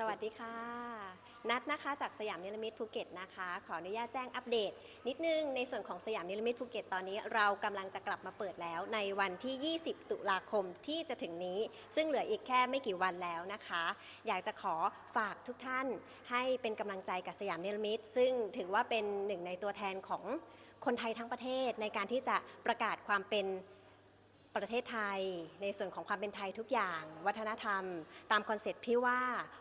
สวัสดีค่ะ นัดนะคะจากสยามเนลมิตภูเก็ตนะคะ ขออนุญาตแจ้งอัปเดต นิดนึงในส่วนของสยามเนลมิตภูเก็ตตอนนี้เรากำลังจะกลับมาเปิดแล้วในวันที่ 20 ตุลาคมที่จะถึงนี้ ซึ่งเหลืออีกแค่ไม่กี่วันแล้วนะคะ อยากจะขอฝากทุกท่านให้เป็นกำลังใจกับสยามเนลมิตซึ่งถือว่าเป็นหนึ่งในตัวแทนของคนไทยทั้งประเทศในการที่จะประกาศความเป็น ประเทศไทย ในส่วนของความเป็นไทยทุกอย่าง วัฒนธรรม ตามคอนเซ็ปต์ที่ว่า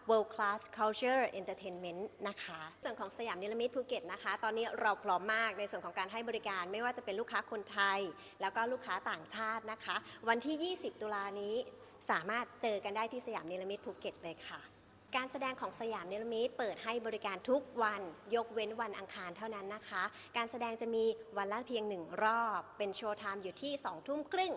world class culture entertainment นะคะส่วนของสยามนิรมิตภูเก็ตนะคะ ตอนนี้เราพร้อมมากในส่วนของการให้บริการไม่ว่าจะเป็นลูกค้าคนไทย แล้วก็ลูกค้าต่างชาตินะคะ วันที่ 20 ตุลานี้สามารถเจอกันได้ที่สยามนิรมิตภูเก็ตเลยค่ะการแสดงของสยามเนรมิตเปิดให้บริการทุกวันยกเว้นวันอังคารเท่านั้นนะคะ การแสดงจะมีวันละเพียงหนึ่งรอบ เป็นโชว์ไทม์อยู่ที่2ทุ่มครึ่ง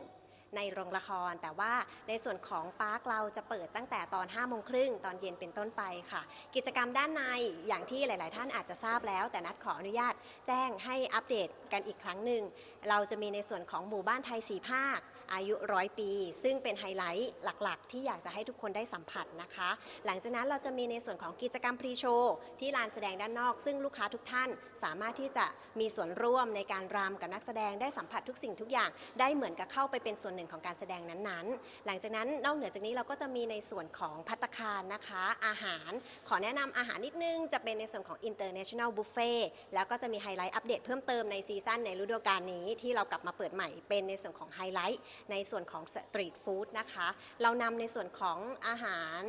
ในโรงละคร แต่ว่าในส่วนของปาร์คเราจะเปิดตั้งแต่ตอน5โมงครึ่งตอนเย็นเป็นต้นไปค่ะ กิจกรรมด้านในอย่างที่หลาย ๆ ท่านอาจจะทราบแล้ว แต่นัดขออนุญาตแจ้งให้อัปเดตกันอีกครั้งหนึ่ง เราจะมีในส่วนของหมู่บ้านไทยสีภาคอายุร้อยปี ซึ่งเป็นไฮไลท์หลัก ๆ ที่อยากจะให้ทุกคนได้สัมผัสนะคะ หลังจากนั้นเราจะมีในส่วนของกิจกรรมพรีโชว์ที่ลานแสดงด้านนอก ซึ่งลูกค้าทุกท่านสามารถที่จะมีส่วนร่วมในการรำกับนักแสดงได้สัมผัสทุกสิ่งทุกอย่างได้เหมือนกับเข้าไปเป็นส่วนหนึ่งของการแสดงนั้นๆ หลังจากนั้นนอกเหนือจากนี้เราก็จะมีในส่วนของพัตตาคารนะคะ อาหารขอแนะนำอาหารนิดนึง จะเป็นในส่วนของ International Buffet แล้วก็จะมีไฮไลท์อัปเดตเพิ่มเติมในซีซั่นในฤดูกาลนี้ที่เรากลับมาเปิดใหม่เป็นในส่วนของไฮไลท์ในส่วนของสตรีทฟู้ดนะคะ เรานำในส่วนของอาหาร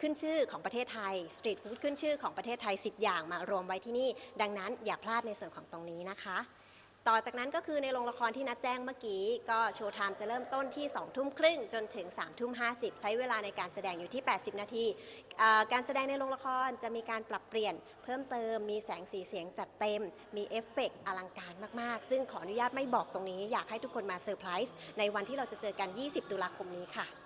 ขึ้นชื่อของประเทศไทยสตรีทฟู้ดขึ้นชื่อของประเทศไทย 10 อย่างมารวมไว้ที่นี่ ดังนั้นอย่าพลาดในส่วนของตรงนี้นะคะ ต่อจากนั้นก็คือในโรงละครที่นัดแจ้งเมื่อกี้ ก็โชว์ไทม์จะเริ่มต้นที่2ทุ่มครึ่งจนถึง3ทุ่ม50 ใช้เวลาในการแสดงอยู่ที่ 80 นาทีการแสดงในโรงละครจะมีการปรับเปลี่ยน เพิ่มเติมมีแสงสีเสียงจัดเต็ม มีเอฟเฟกต์อลังการมาก ๆ ซึ่งขออนุญาตไม่บอกตรงนี้ อยากให้ทุกคนมาเซอร์ไพรส์ในวันที่เราจะเจอกัน 20 ตุลาคมนี้ค่ะ